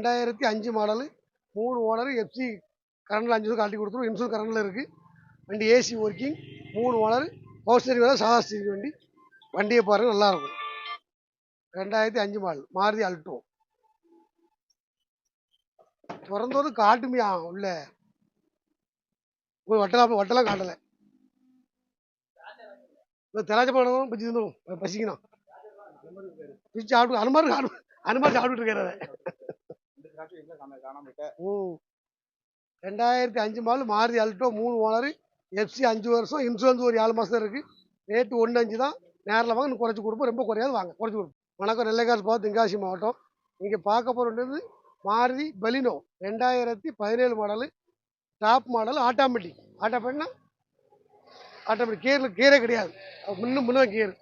ரெண்டாயிரத்தி அஞ்சு மாடலு மூணு ஓனர் எஃப்சி கரண்டில் அஞ்சு காட்டி கழட்டி கொடுத்துரும். இன்சூரன்ஸ் கரண்டில் இருக்குது வண்டி ஏசி ஒர்க்கிங் மூணு ஓனர் பவர் ஸ்டேரிங் வேலை சாதா ஸ்டேரிங் வண்டி. வண்டியை பாருங்கள் நல்லாயிருக்கும். ரெண்டாயிரத்தி அஞ்சு மாடல் மாருதி அல்டோ திறந்தது காட்டுமையா உள்ள. வட்டலாம் வட்டலாம் காட்டலை. இந்த தெராஜ பழம் பிச்சு தந்துடும் பசிக்கணும் பிச்சு சாப்பிட்டு அனுமார் அனுமார் சாப்பிட்டுட்டு இருக்கிறத ம் ரெண்டாயிரத்தி அஞ்சு மாடல் மாருதி அல்ட்டோ மூணு ஓனர் எஃப்சி அஞ்சு வருஷம் இன்சூரன்ஸ் ஒரு ஏழு மாதம் இருக்குது ரேட்டு ஒன்று அஞ்சு தான் நேரில் வாங்க குறைச்சி கொடுப்போம் ரொம்ப குறையாது வாங்க குறைச்சி கொடுப்போம். வணக்கம் நெல்லைக்காசு பார்த்து தென்காசி மாவட்டம். இங்கே பார்க்க போகிறது மாருதி பலினோ ரெண்டாயிரத்தி பதினேழு மாடலு டாப் மாடல் ஆட்டோமேட்டிக். ஆட்டோமேட்டிக்னா ஆட்டோமேட்டிக் கியரில் கியரே கிடையாது. முன்னும் முன்னே கியர்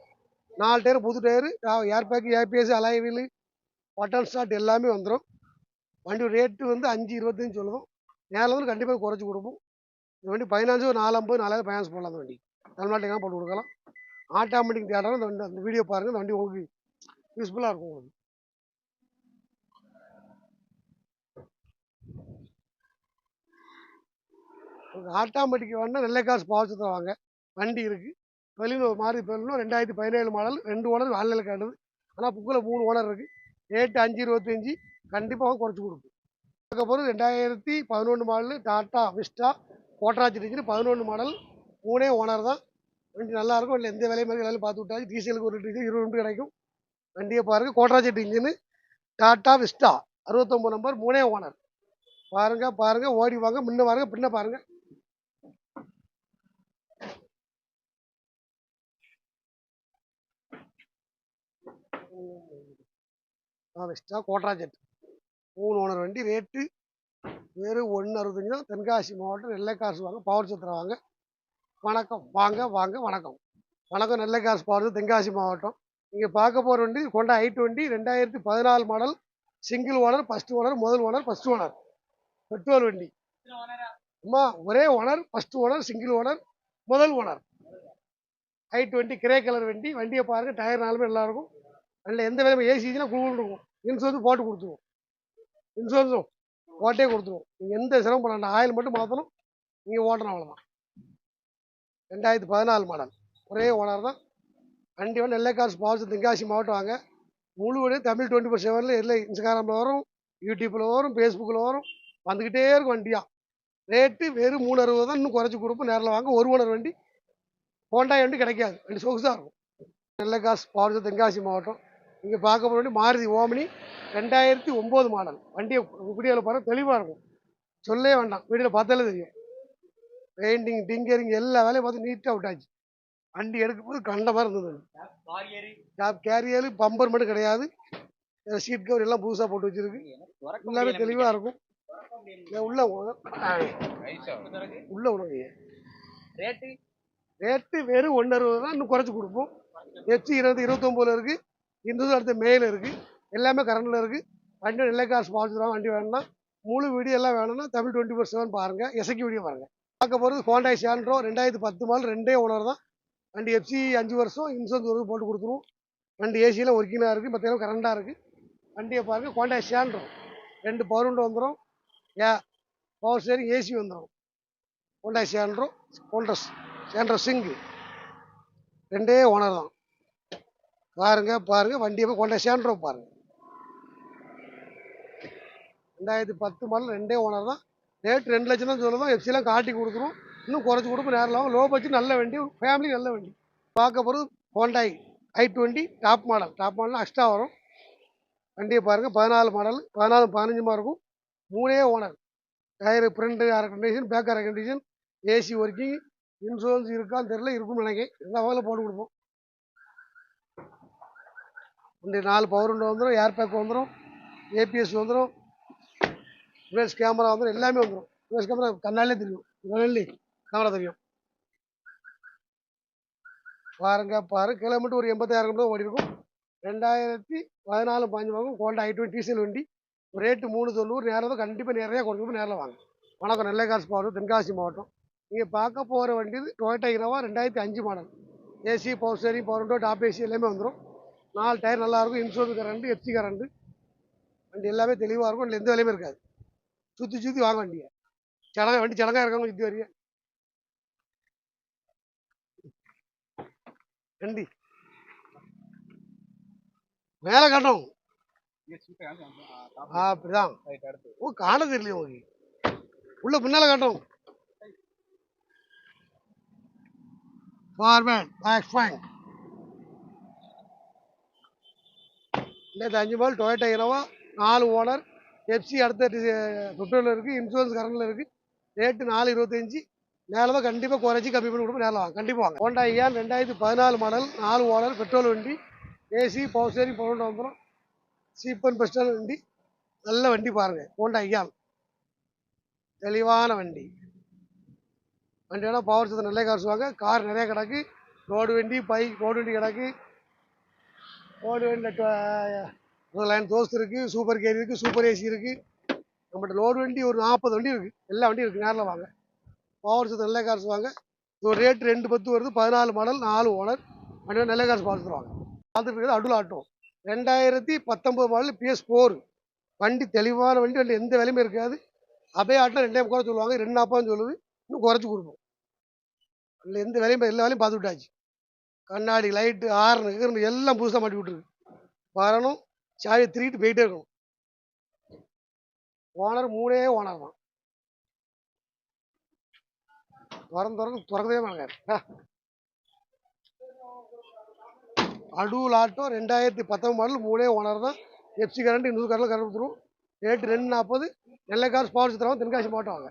நாலு டயர் புது tyre air bag ABS alloy wheel button start எல்லாமே வந்துடும் வண்டி ரேட்டு வந்து அஞ்சு இருபத்தஞ்சு சொல்லுவோம். நேரில் வந்து கண்டிப்பாக குறைச்சி கொடுப்போம். இந்த வண்டி பதினஞ்சு ஒரு நாலு ஐம்பது நாலாயிரம் ஃபைனான்ஸ் போடலாம் அந்த வண்டி. தமிழ்நாட்டுக்கு போட்டு கொடுக்கலாம். ஆட்டோமேட்டிக் தேட்டரும் அந்த வண்டி அந்த வீடியோ பாருங்கள் அந்த வண்டி உங்களுக்கு யூஸ்ஃபுல்லாக இருக்கும் உங்களுக்கு. ஆட்டோமேட்டிக் வேணால் நல்ல காசு பாவச்சு வாங்க. வண்டி இருக்குது வெளியில் மாறி பெறணும் ரெண்டாயிரத்தி பதினேழு மாடல் ரெண்டு ஓனர் வேலையில் காட்டுது. ஆனால் புக்கில் மூணு ஓனர் இருக்குது ரேட்டு அஞ்சு இருபத்தஞ்சி கண்டிப்பாக குறைச்சி கொடுக்கும். அதுக்கப்புறம் ரெண்டாயிரத்தி பதினொன்று model Tata Vista Quadrajet engine பதினொன்று மாடல் மூணே ஓனர் தான். வண்டி நல்லாயிருக்கும் இல்லை எந்த வேலையும் மாதிரி எல்லாரும் பார்த்து விட்டாச்சு. டீசலுக்கு ஒரு டீசல் இருபது நிமிடம் கிடைக்கும். வண்டியை பாருங்கள் கோட்ராஜெட் இன்ஜினு டாட்டா விஸ்டா அறுபத்தொம்பது நம்பர் மூணே ஓனர். பாருங்கள் பாருங்கள் ஓடி வாங்க. முன்ன பாருங்க. பின்ன பாருங்கள் விஸ்டா கோட்டராஜெட் மூணு ஓனர் வண்டி ரேட்டு வெறும் ஒன்று அறுபத்தஞ்சு தான் தென்காசி மாவட்டம் நெல்லைக்காசு வாங்க பவர் சத்திரம் வாங்க. வணக்கம். வாங்க வாங்க வணக்கம். வணக்கம். நெல்லைக்காசு பவர் தென்காசி மாவட்டம். நீங்கள் பார்க்க போகிற வண்டி கொண்டா ஐ டுவெண்ட்டி ரெண்டாயிரத்தி பதினாலு model single owner first owner முதல் ஓனர் ஃபஸ்ட் ஓனர் பெட்ரோல் வண்டி. அம்மா ஒரே owner first owner single owner முதல் owner i twenty grey colour வண்டி. வண்டியை பாருங்கள் டயர் நாலுமே நல்லா அதில் எந்த வேலையும் ஏசிஜினா குழுன்னு இருக்கும். இன்சூரன்ஸ் போட்டு கொடுத்துருவோம். இன்சூரன்ஸும் ஓட்டே கொடுத்துருவோம். நீங்கள் எந்த சிரமம் பண்ண ஆயில் மட்டும் மாற்றணும் நீங்கள் ஓட்டணும் அவ்வளோதான் ரெண்டாயிரத்தி பதினாலு மாடல் ஒரே ஓனர் தான். வண்டி வந்து நெல்லைக்காசு பாவச்சு தென்காசி மாவட்டம் வாங்க. முழுவதும் தமிழ் டுவெண்ட்டி ஃபோர் செவனில் எல்லாம் இன்ஸ்டாகிராமில் வரும் யூடியூப்பில் வரும் ஃபேஸ்புக்கில் வரும். வந்துக்கிட்டே இருக்கும் வண்டியாக ரேட்டு வெறும் மூணு அறுபது தான். இன்னும் குறைச்சி கொடுப்போம். நேரில் வாங்க. ஒரு ஓனர் வண்டி. ஹோண்டாய் வண்டி கிடைக்காது. வண்டி சொகுசாக இருக்கும். நெல்லைக்காசு பாவச்சு தென்காசி மாவட்டம். இங்கே பார்க்க வண்டி மாருதி ஓமினி ரெண்டாயிரத்தி ஒம்பது மாடல் வண்டியை வீடியோவில் பாருங்க தெளிவாக இருக்கும். சொல்லவே வேண்டாம். வீடியோவில் பார்த்தாலே தெரியும். பெயிண்டிங் டிங்கரிங் எல்லா வேலையும் பார்த்து நீட்டாக விட்டாச்சு. வண்டி எடுக்கும் போது கண்ட மாதிரி இருந்தது. டாப் கேரியர் பம்பர் மட்டும் கிடையாது. சீட் கவர் எல்லாம் புதுசாக போட்டு வச்சிருக்கு. எல்லாமே தெளிவாக இருக்கும். உள்ள உள்ள உணவு. ரேட்டு ரேட்டு வெறும் ஒன்று அறுபது தான். இன்னும் குறைச்சி கொடுப்போம். எஃப்சி இருபது இருபத்தொம்போதுல இருக்குது இந்த அடுத்த மேயில் இருக்குது எல்லாமே கரண்டில் இருக்குது வண்டி நெல்லைக்காசு பாதிச்சுருவாங்க வண்டி வேணும்னா முழு வீடியோ எல்லாம் வேணும்னா தமிழ் டுவெண்ட்டி ஃபோர் செவன் பாருங்கள் எசக்கி வீடியோ பாருங்கள் பார்க்க போகிறது ஹோண்டாய் சாண்ட்ரோ ரெண்டாயிரத்தி பத்து மாடல் ரெண்டே ஓனர் தான். வண்டி எஃப்சி அஞ்சு வருஷம் இன்சூரன்ஸ் ஒரு போட்டு கொடுத்துருவோம் வண்டி ஏசியெல்லாம் ஒர்க்கிங்காக இருக்குது மற்ற கரண்டாக இருக்குது வண்டியை பாருங்கள் ஹோண்டாய் சாண்ட்ரோ ரெண்டு பவர் விண்டோ வந்துடும் ஏ பவர் ஸ்டேரிங் ஏசி வந்துடும் ஹோண்டாய் சாண்ட்ரோ ஹோண்டஸ் சாண்ட்ரோ சிங்கு ரெண்டே ஓனர் தான். பாருங்க பாருங்க வண்டியை போய் கொண்டே சேண்ட்ரோ பாருங்க. ரெண்டாயிரத்தி பத்து மாடல் ரெண்டே ஓனர் தான். ரேட் ரெண்டு லட்சம் தான் சொல்லுவோம் எஃப்சிலாம் காட்டி கொடுக்குறோம் இன்னும் குறைச்சி கொடுப்போம் நேரில் ஆகும் லோ பட்ஜெட் நல்ல வண்டி ஃபேமிலி நல்ல வண்டி. பார்க்க போகிறது Hyundai i twenty top model top model extra வரும். வண்டியை பாருங்கள் பதினாலு மாடல் பதினாலு பதினஞ்சுமா இருக்கும். மூணே ஓனர் டயர் ஃப்ரண்ட் அரை கண்டிஷன் பேக் அரை கண்டிஷன் ஏசி ஒர்க்கிங் இன்சூரன்ஸ் இருக்கான்னு தெரியல இருக்கும்னு நினைக்கிறேன். எல்லா வகையில் போட்டு கொடுப்போம். இந்த நாலு பவர் விண்டோ வந்துடும் ஏர் பேக் வந்துடும் ஏபிஎஸ் வந்துடும் ரிவர்ஸ் கேமரா வந்துடும் எல்லாமே வந்துடும் ரிவர்ஸ் கேமரா கண்ணாலே தெரியும். கண்ணாலே கேமரா தெரியும். பாருங்க பாரு. கிலோமீட்டர் ஒரு எண்பத்தாயிரம் கிலோமீட்டர் ஓடி இருக்கும். ரெண்டாயிரத்தி பதினாலு பாஞ்சு வாங்கும் கோண்டா ஐ டுவெண்ட்டி டீசல் வண்டி. ரேட்டு மூணு தொண்ணூறு நேரம் தான் கண்டிப்பாக நிறையா கொடுக்கணும் நேரில் வாங்க. வணக்கம் நெல்லைக்காசு மாவட்டம் தென்காசி மாவட்டம். நீங்கள் பார்க்க போகிற வண்டி டொயோட்டா இனோவா ரெண்டாயிரத்தி அஞ்சு model AC power steering power window top AC எல்லாமே வந்துடும் நாலு டயர் நல்லாயிருக்கும் இன்சூரன்ஸ் கரண்ட் எஃப்சி கரண்ட் வண்டி எல்லாமே தெளிவாக இருக்கும் வண்டியில் எந்த வேலையுமே இருக்காது. சுற்றி சுற்றி வாங்க வண்டியை. சடங்கா வண்டி சடங்காக இருக்காங்க சுற்றி வரீங்க வண்டி. மேலே காட்டும் அப்படிதான். ஓ காண தெரியலையே உங்களுக்கு. உள்ள பின்னால காட்டும் ஃபார்மேன் பேக் ஃபைன் நேற்று அஞ்சு மால் டொயேட்டோ இனவா நாலு ஓனர் எஃப்சி அடுத்த பெட்ரோல் இருக்குது இன்சூரன்ஸ் கரண்டில் இருக்குது ரேட்டு நாலு இருபத்தஞ்சி. நேரமாக கண்டிப்பாக குறைச்சி கம்மி பண்ணி கொடுப்போம். நேரம் வாங்க. கண்டிப்பாக வாங்க. ஹோண்டா ஐயான் ரெண்டாயிரத்தி பதினாலு மாடல் நாலு ஓனர் பெட்ரோல் வண்டி ஏசி பவர் ஸ்டேரிங் பவர் வந்துடும் சீப் அண்ட் பெஸ்டான வண்டி. நல்ல வண்டி பாருங்கள் ஹோண்டா ஐயான் தெளிவான வண்டி. வண்டியோட பவர் சத்தம் நல்ல காசுவாங்க கார் நிறைய கிடக்கு. ரோடு வண்டி பைக் ரோடு வண்டி கிடக்கு. லோடு வண்டி லைன் தோஸ்த் இருக்குது சூப்பர் கேரி இருக்குது சூப்பர் ஏசி இருக்குது நம்மகிட்ட லோடு வண்டி ஒரு நாற்பது வண்டி இருக்குது எல்லா வண்டியும் இருக்குது நேரில் வாங்க. பவர் சத்தம் நல்ல காசு வாங்க. ஒரு ரேட் ரெண்டு பத்து வருது. பதினாலு மாடல் நாலு ஓனர் வண்டியோட நல்ல காசு பவர் தருவாங்க பார்த்துட்டு இருக்கிறது அடுல ஆட்டோ ரெண்டாயிரத்தி பத்தொம்பது மாடல் பிஎஸ் ஃபோர் வண்டி தெளிவான வண்டி. வண்டி எந்த விலையுமே இருக்காது. அப்படியே ஆட்டில் ரெண்டே குறை சொல்லுவாங்க. ரெண்டு நாற்பது சொல்லுது. இன்னும் குறைச்சி கொடுப்போம். அதில் எந்த வேலையும் எல்லா வேலையும் பார்த்து விட்டாச்சு. கண்ணாடி லைட்டு ஆர்னு கீர்னு எல்லாம் புதுசாக மாட்டி விட்ருக்கு வரணும் சாவியை திருக்கிட்டு போயிட்டே இருக்கணும். ஓனர் மூணே ஓனர் தான். திறந்து திறந்து திறக்கவே மாட்டாங்க. அடூல் ஆட்டோ ரெண்டாயிரத்தி பத்தொன்பது மாடல் மூணே ஓனர் தான். எஃப்சி கரண்ட் நூறு கரண்டில் கரண்ட் ரேட்டு ரெண்டு நாற்பது நெல்லை காசு பவர் சித்திரம் தென்காசி மாவட்டம் வாங்க.